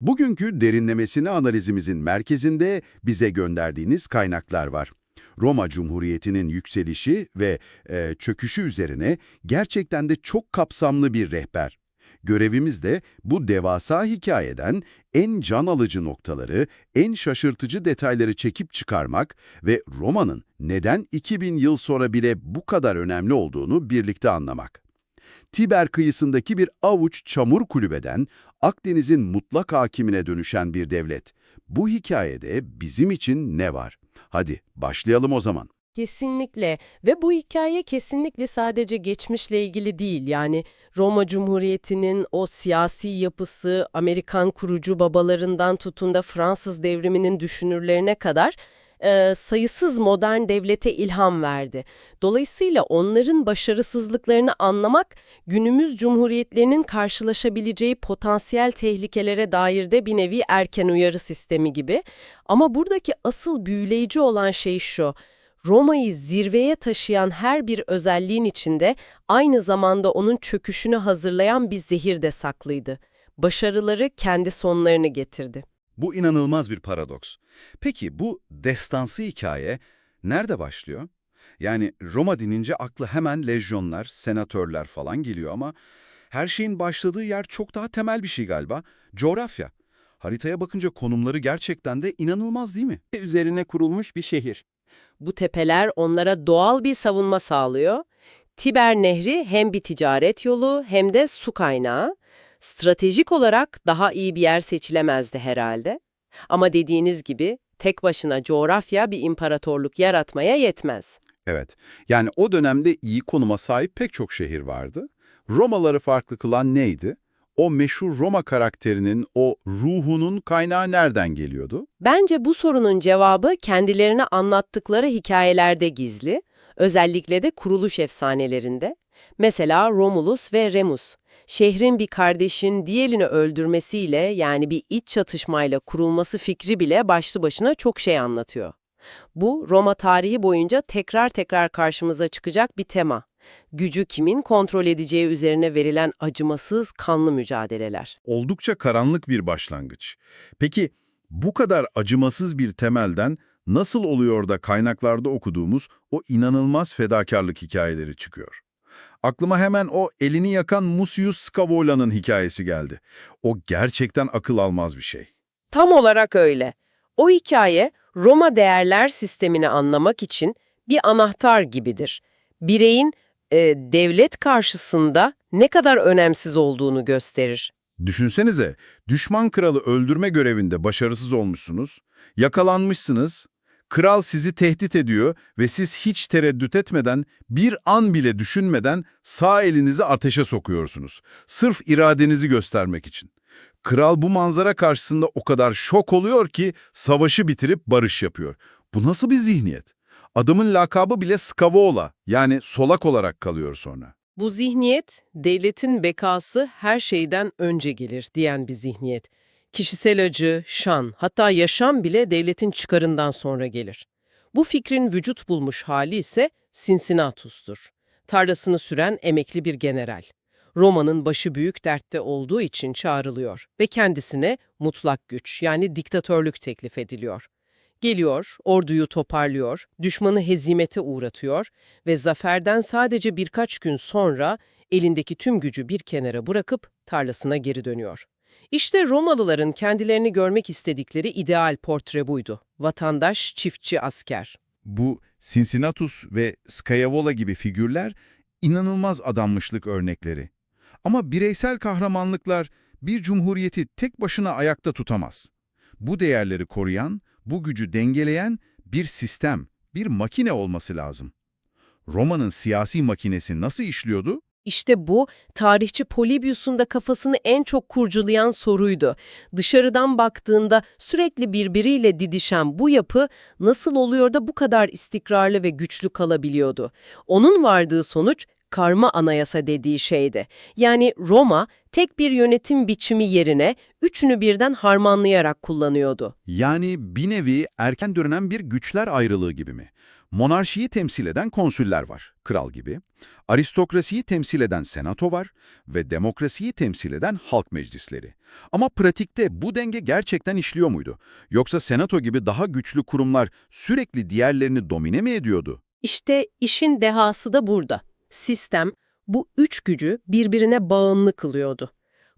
Bugünkü derinlemesine analizimizin merkezinde bize gönderdiğiniz kaynaklar var. Roma Cumhuriyeti'nin yükselişi ve e, çöküşü üzerine gerçekten de çok kapsamlı bir rehber. Görevimiz de bu devasa hikayeden en can alıcı noktaları, en şaşırtıcı detayları çekip çıkarmak ve Roma'nın neden 2000 yıl sonra bile bu kadar önemli olduğunu birlikte anlamak. Tiber kıyısındaki bir avuç çamur kulübeden Akdeniz'in mutlak hakimine dönüşen bir devlet. Bu hikayede bizim için ne var? Hadi başlayalım o zaman. Kesinlikle ve bu hikaye kesinlikle sadece geçmişle ilgili değil. Yani Roma Cumhuriyeti'nin o siyasi yapısı, Amerikan kurucu babalarından tutun da Fransız devriminin düşünürlerine kadar e, sayısız modern devlete ilham verdi. Dolayısıyla onların başarısızlıklarını anlamak günümüz cumhuriyetlerinin karşılaşabileceği potansiyel tehlikelere dair de bir nevi erken uyarı sistemi gibi. Ama buradaki asıl büyüleyici olan şey şu. Roma'yı zirveye taşıyan her bir özelliğin içinde aynı zamanda onun çöküşünü hazırlayan bir zehir de saklıydı. Başarıları kendi sonlarını getirdi. Bu inanılmaz bir paradoks. Peki bu destansı hikaye nerede başlıyor? Yani Roma denince aklı hemen lejyonlar, senatörler falan geliyor ama her şeyin başladığı yer çok daha temel bir şey galiba. Coğrafya. Haritaya bakınca konumları gerçekten de inanılmaz değil mi? üzerine kurulmuş bir şehir. Bu tepeler onlara doğal bir savunma sağlıyor. Tiber Nehri hem bir ticaret yolu hem de su kaynağı. Stratejik olarak daha iyi bir yer seçilemezdi herhalde. Ama dediğiniz gibi tek başına coğrafya bir imparatorluk yaratmaya yetmez. Evet, yani o dönemde iyi konuma sahip pek çok şehir vardı. Romaları farklı kılan neydi? O meşhur Roma karakterinin, o ruhunun kaynağı nereden geliyordu? Bence bu sorunun cevabı kendilerine anlattıkları hikayelerde gizli, özellikle de kuruluş efsanelerinde. Mesela Romulus ve Remus, şehrin bir kardeşin diğerini öldürmesiyle yani bir iç çatışmayla kurulması fikri bile başlı başına çok şey anlatıyor. Bu Roma tarihi boyunca tekrar tekrar karşımıza çıkacak bir tema. Gücü kimin kontrol edeceği üzerine verilen acımasız kanlı mücadeleler. Oldukça karanlık bir başlangıç. Peki bu kadar acımasız bir temelden nasıl oluyor da kaynaklarda okuduğumuz o inanılmaz fedakarlık hikayeleri çıkıyor? Aklıma hemen o elini yakan Musius Scavola'nın hikayesi geldi. O gerçekten akıl almaz bir şey. Tam olarak öyle. O hikaye Roma değerler sistemini anlamak için bir anahtar gibidir. Bireyin e, devlet karşısında ne kadar önemsiz olduğunu gösterir. Düşünsenize, düşman kralı öldürme görevinde başarısız olmuşsunuz, yakalanmışsınız, kral sizi tehdit ediyor ve siz hiç tereddüt etmeden, bir an bile düşünmeden sağ elinizi ateşe sokuyorsunuz. Sırf iradenizi göstermek için. Kral bu manzara karşısında o kadar şok oluyor ki savaşı bitirip barış yapıyor. Bu nasıl bir zihniyet? Adamın lakabı bile Scavola yani solak olarak kalıyor sonra. Bu zihniyet, devletin bekası her şeyden önce gelir diyen bir zihniyet. Kişisel acı, şan, hatta yaşam bile devletin çıkarından sonra gelir. Bu fikrin vücut bulmuş hali ise Cincinnatus'tur. Tarlasını süren emekli bir general. Roma'nın başı büyük dertte olduğu için çağrılıyor ve kendisine mutlak güç yani diktatörlük teklif ediliyor. Geliyor, orduyu toparlıyor, düşmanı hezimete uğratıyor ve zaferden sadece birkaç gün sonra elindeki tüm gücü bir kenara bırakıp tarlasına geri dönüyor. İşte Romalıların kendilerini görmek istedikleri ideal portre buydu. Vatandaş, çiftçi, asker. Bu Cincinnatus ve Scaevola gibi figürler inanılmaz adanmışlık örnekleri. Ama bireysel kahramanlıklar bir cumhuriyeti tek başına ayakta tutamaz. Bu değerleri koruyan, bu gücü dengeleyen bir sistem, bir makine olması lazım. Roma'nın siyasi makinesi nasıl işliyordu? İşte bu, tarihçi Polybius'un da kafasını en çok kurcalayan soruydu. Dışarıdan baktığında sürekli birbiriyle didişen bu yapı nasıl oluyor da bu kadar istikrarlı ve güçlü kalabiliyordu? Onun vardığı sonuç karma anayasa dediği şeydi. Yani Roma tek bir yönetim biçimi yerine üçünü birden harmanlayarak kullanıyordu. Yani bir nevi erken dönen bir güçler ayrılığı gibi mi? Monarşiyi temsil eden konsüller var, kral gibi. Aristokrasiyi temsil eden senato var ve demokrasiyi temsil eden halk meclisleri. Ama pratikte bu denge gerçekten işliyor muydu? Yoksa senato gibi daha güçlü kurumlar sürekli diğerlerini domine mi ediyordu? İşte işin dehası da burada. Sistem bu üç gücü birbirine bağımlı kılıyordu.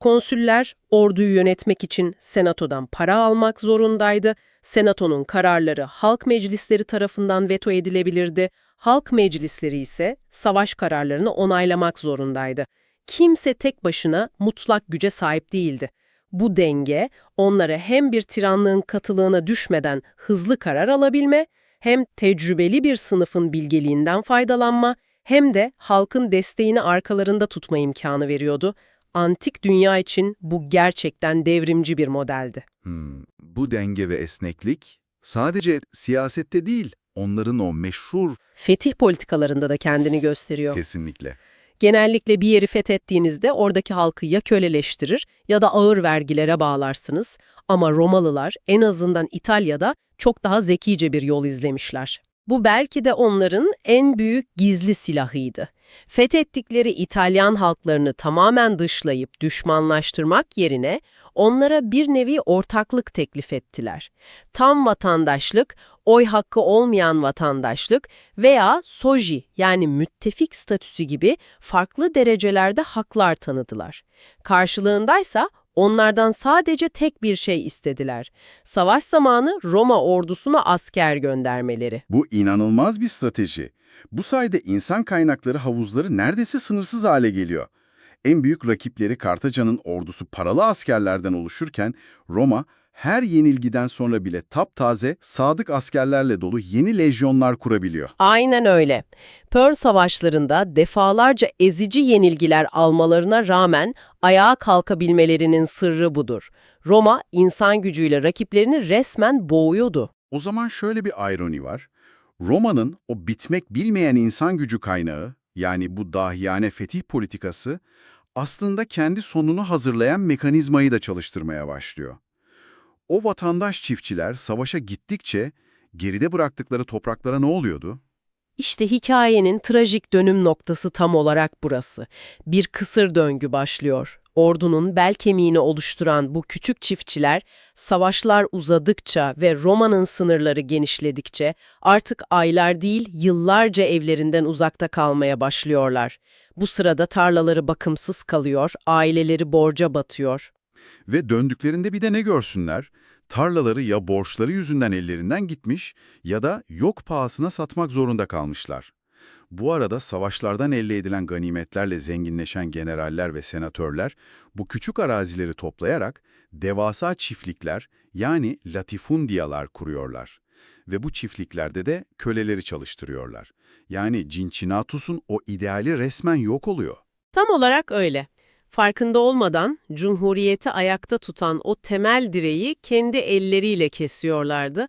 Konsüller orduyu yönetmek için senatodan para almak zorundaydı. Senatonun kararları halk meclisleri tarafından veto edilebilirdi. Halk meclisleri ise savaş kararlarını onaylamak zorundaydı. Kimse tek başına mutlak güce sahip değildi. Bu denge onlara hem bir tiranlığın katılığına düşmeden hızlı karar alabilme, hem tecrübeli bir sınıfın bilgeliğinden faydalanma, hem de halkın desteğini arkalarında tutma imkanı veriyordu. Antik dünya için bu gerçekten devrimci bir modeldi. Hmm, bu denge ve esneklik sadece siyasette değil, onların o meşhur Fetih politikalarında da kendini gösteriyor. kesinlikle. Genellikle bir yeri fethettiğinizde oradaki halkı ya köleleştirir ya da ağır vergilere bağlarsınız. Ama Romalılar en azından İtalya'da çok daha zekice bir yol izlemişler. Bu belki de onların en büyük gizli silahıydı. Fethettikleri İtalyan halklarını tamamen dışlayıp düşmanlaştırmak yerine onlara bir nevi ortaklık teklif ettiler. Tam vatandaşlık, oy hakkı olmayan vatandaşlık veya soji yani müttefik statüsü gibi farklı derecelerde haklar tanıdılar. Karşılığındaysa onlardan sadece tek bir şey istediler. Savaş zamanı Roma ordusuna asker göndermeleri. Bu inanılmaz bir strateji. Bu sayede insan kaynakları havuzları neredeyse sınırsız hale geliyor. En büyük rakipleri Kartaca'nın ordusu paralı askerlerden oluşurken Roma her yenilgiden sonra bile taptaze, sadık askerlerle dolu yeni lejyonlar kurabiliyor. Aynen öyle. Pearl savaşlarında defalarca ezici yenilgiler almalarına rağmen ayağa kalkabilmelerinin sırrı budur. Roma insan gücüyle rakiplerini resmen boğuyordu. O zaman şöyle bir ironi var. Roma'nın o bitmek bilmeyen insan gücü kaynağı, yani bu dahiyane fetih politikası, aslında kendi sonunu hazırlayan mekanizmayı da çalıştırmaya başlıyor. O vatandaş çiftçiler savaşa gittikçe geride bıraktıkları topraklara ne oluyordu? İşte hikayenin trajik dönüm noktası tam olarak burası. Bir kısır döngü başlıyor. Ordunun bel kemiğini oluşturan bu küçük çiftçiler, savaşlar uzadıkça ve Roma'nın sınırları genişledikçe artık aylar değil yıllarca evlerinden uzakta kalmaya başlıyorlar. Bu sırada tarlaları bakımsız kalıyor, aileleri borca batıyor. Ve döndüklerinde bir de ne görsünler? Tarlaları ya borçları yüzünden ellerinden gitmiş ya da yok pahasına satmak zorunda kalmışlar. Bu arada savaşlardan elde edilen ganimetlerle zenginleşen generaller ve senatörler bu küçük arazileri toplayarak devasa çiftlikler yani latifundiyalar kuruyorlar. Ve bu çiftliklerde de köleleri çalıştırıyorlar. Yani Cincinnatus'un o ideali resmen yok oluyor. Tam olarak öyle. Farkında olmadan Cumhuriyeti ayakta tutan o temel direği kendi elleriyle kesiyorlardı.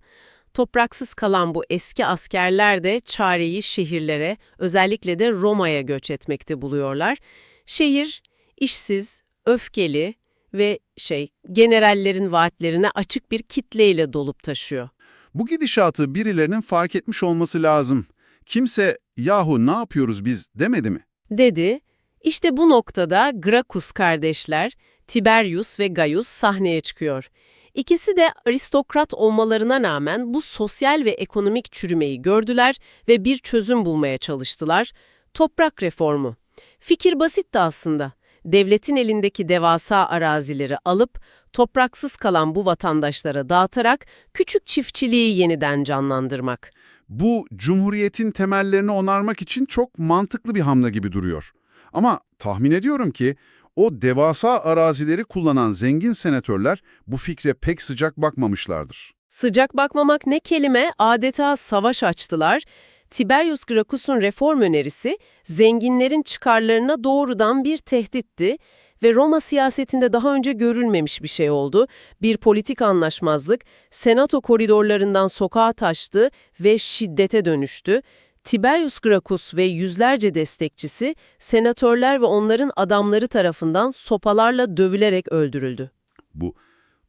Topraksız kalan bu eski askerler de çareyi şehirlere, özellikle de Roma'ya göç etmekte buluyorlar. Şehir, işsiz, öfkeli ve şey, generallerin vaatlerine açık bir kitleyle dolup taşıyor. Bu gidişatı birilerinin fark etmiş olması lazım. Kimse yahu ne yapıyoruz biz demedi mi? dedi. İşte bu noktada Gracchus kardeşler, Tiberius ve Gaius sahneye çıkıyor. İkisi de aristokrat olmalarına rağmen bu sosyal ve ekonomik çürümeyi gördüler ve bir çözüm bulmaya çalıştılar. Toprak reformu. Fikir basitti aslında. Devletin elindeki devasa arazileri alıp topraksız kalan bu vatandaşlara dağıtarak küçük çiftçiliği yeniden canlandırmak. Bu Cumhuriyet'in temellerini onarmak için çok mantıklı bir hamle gibi duruyor. Ama tahmin ediyorum ki o devasa arazileri kullanan zengin senatörler bu fikre pek sıcak bakmamışlardır. Sıcak bakmamak ne kelime, adeta savaş açtılar. Tiberius Gracchus'un reform önerisi, zenginlerin çıkarlarına doğrudan bir tehditti ve Roma siyasetinde daha önce görülmemiş bir şey oldu. Bir politik anlaşmazlık, senato koridorlarından sokağa taştı ve şiddete dönüştü. Tiberius Gracchus ve yüzlerce destekçisi senatörler ve onların adamları tarafından sopalarla dövülerek öldürüldü. Bu,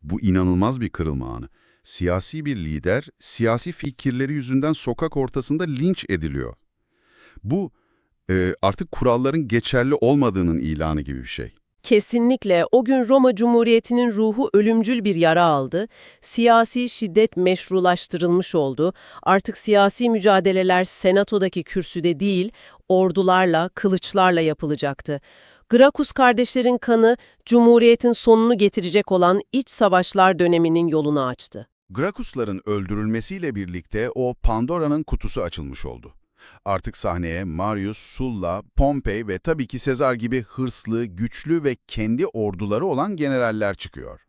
bu inanılmaz bir kırılma anı. Siyasi bir lider, siyasi fikirleri yüzünden sokak ortasında linç ediliyor. Bu e, artık kuralların geçerli olmadığının ilanı gibi bir şey. Kesinlikle o gün Roma Cumhuriyeti'nin ruhu ölümcül bir yara aldı. Siyasi şiddet meşrulaştırılmış oldu. Artık siyasi mücadeleler senatodaki kürsüde değil, ordularla, kılıçlarla yapılacaktı. Gracchus kardeşlerin kanı, Cumhuriyet'in sonunu getirecek olan iç savaşlar döneminin yolunu açtı. Gracchus'ların öldürülmesiyle birlikte o Pandora'nın kutusu açılmış oldu. Artık sahneye Marius, Sulla, Pompey ve tabii ki Sezar gibi hırslı, güçlü ve kendi orduları olan generaller çıkıyor.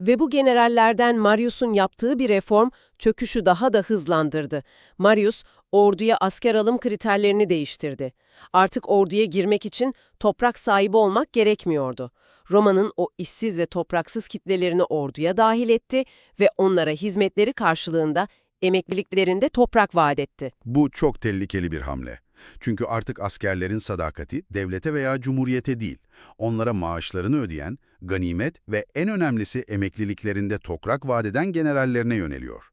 Ve bu generallerden Marius'un yaptığı bir reform çöküşü daha da hızlandırdı. Marius, orduya asker alım kriterlerini değiştirdi. Artık orduya girmek için toprak sahibi olmak gerekmiyordu. Roma'nın o işsiz ve topraksız kitlelerini orduya dahil etti ve onlara hizmetleri karşılığında emekliliklerinde toprak vaat etti. Bu çok tehlikeli bir hamle. Çünkü artık askerlerin sadakati devlete veya cumhuriyete değil, onlara maaşlarını ödeyen, ganimet ve en önemlisi emekliliklerinde toprak vaat eden generallerine yöneliyor.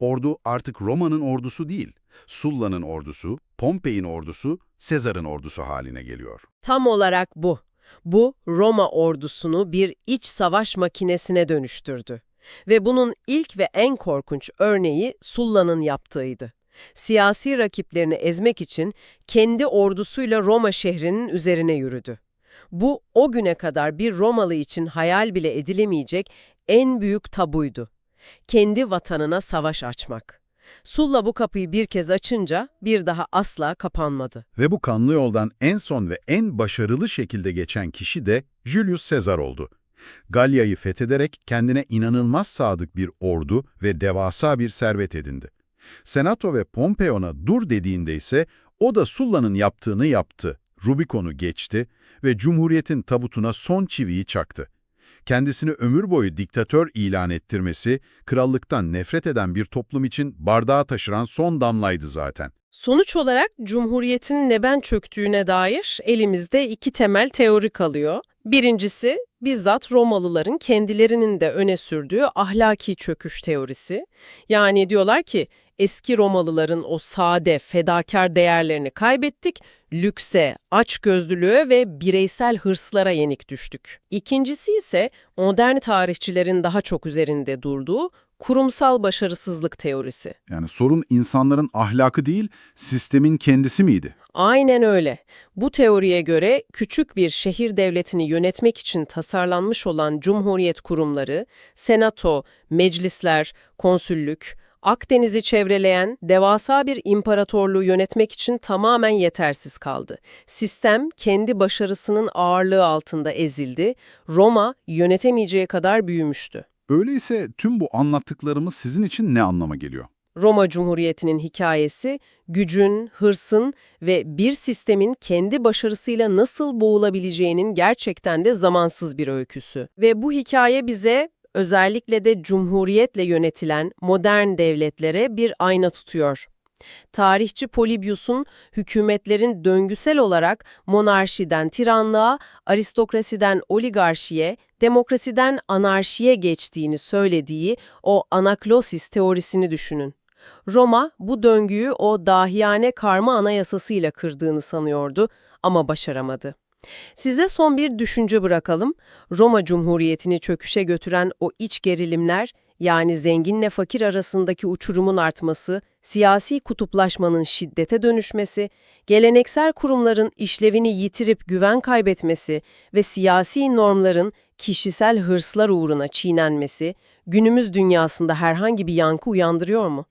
Ordu artık Roma'nın ordusu değil, Sulla'nın ordusu, Pompey'in ordusu, Sezar'ın ordusu haline geliyor. Tam olarak bu. Bu Roma ordusunu bir iç savaş makinesine dönüştürdü. Ve bunun ilk ve en korkunç örneği Sulla'nın yaptığıydı. Siyasi rakiplerini ezmek için kendi ordusuyla Roma şehrinin üzerine yürüdü. Bu o güne kadar bir Romalı için hayal bile edilemeyecek en büyük tabuydu. Kendi vatanına savaş açmak. Sulla bu kapıyı bir kez açınca bir daha asla kapanmadı. Ve bu kanlı yoldan en son ve en başarılı şekilde geçen kişi de Julius Caesar oldu. Galya'yı fethederek kendine inanılmaz sadık bir ordu ve devasa bir servet edindi. Senato ve Pompeyon'a dur dediğinde ise o da Sulla'nın yaptığını yaptı. Rubikon'u geçti ve Cumhuriyet'in tabutuna son çiviyi çaktı. Kendisini ömür boyu diktatör ilan ettirmesi, krallıktan nefret eden bir toplum için bardağı taşıran son damlaydı zaten. Sonuç olarak Cumhuriyet'in neden çöktüğüne dair elimizde iki temel teori kalıyor. Birincisi, bizzat Romalıların kendilerinin de öne sürdüğü ahlaki çöküş teorisi. Yani diyorlar ki, eski Romalıların o sade, fedakar değerlerini kaybettik, lükse, açgözlülüğe ve bireysel hırslara yenik düştük. İkincisi ise modern tarihçilerin daha çok üzerinde durduğu kurumsal başarısızlık teorisi. Yani sorun insanların ahlakı değil, sistemin kendisi miydi? Aynen öyle. Bu teoriye göre küçük bir şehir devletini yönetmek için tasarlanmış olan cumhuriyet kurumları, senato, meclisler, konsüllük, Akdeniz'i çevreleyen devasa bir imparatorluğu yönetmek için tamamen yetersiz kaldı. Sistem kendi başarısının ağırlığı altında ezildi, Roma yönetemeyeceği kadar büyümüştü. Öyleyse tüm bu anlattıklarımız sizin için ne anlama geliyor? Roma Cumhuriyeti'nin hikayesi, gücün, hırsın ve bir sistemin kendi başarısıyla nasıl boğulabileceğinin gerçekten de zamansız bir öyküsü. Ve bu hikaye bize özellikle de cumhuriyetle yönetilen modern devletlere bir ayna tutuyor. Tarihçi Polybius'un hükümetlerin döngüsel olarak monarşiden tiranlığa, aristokrasiden oligarşiye, demokrasiden anarşiye geçtiğini söylediği o anaklosis teorisini düşünün. Roma bu döngüyü o dahiyane karma anayasasıyla kırdığını sanıyordu ama başaramadı. Size son bir düşünce bırakalım. Roma Cumhuriyeti'ni çöküşe götüren o iç gerilimler, yani zenginle fakir arasındaki uçurumun artması, siyasi kutuplaşmanın şiddete dönüşmesi, geleneksel kurumların işlevini yitirip güven kaybetmesi ve siyasi normların kişisel hırslar uğruna çiğnenmesi, günümüz dünyasında herhangi bir yankı uyandırıyor mu?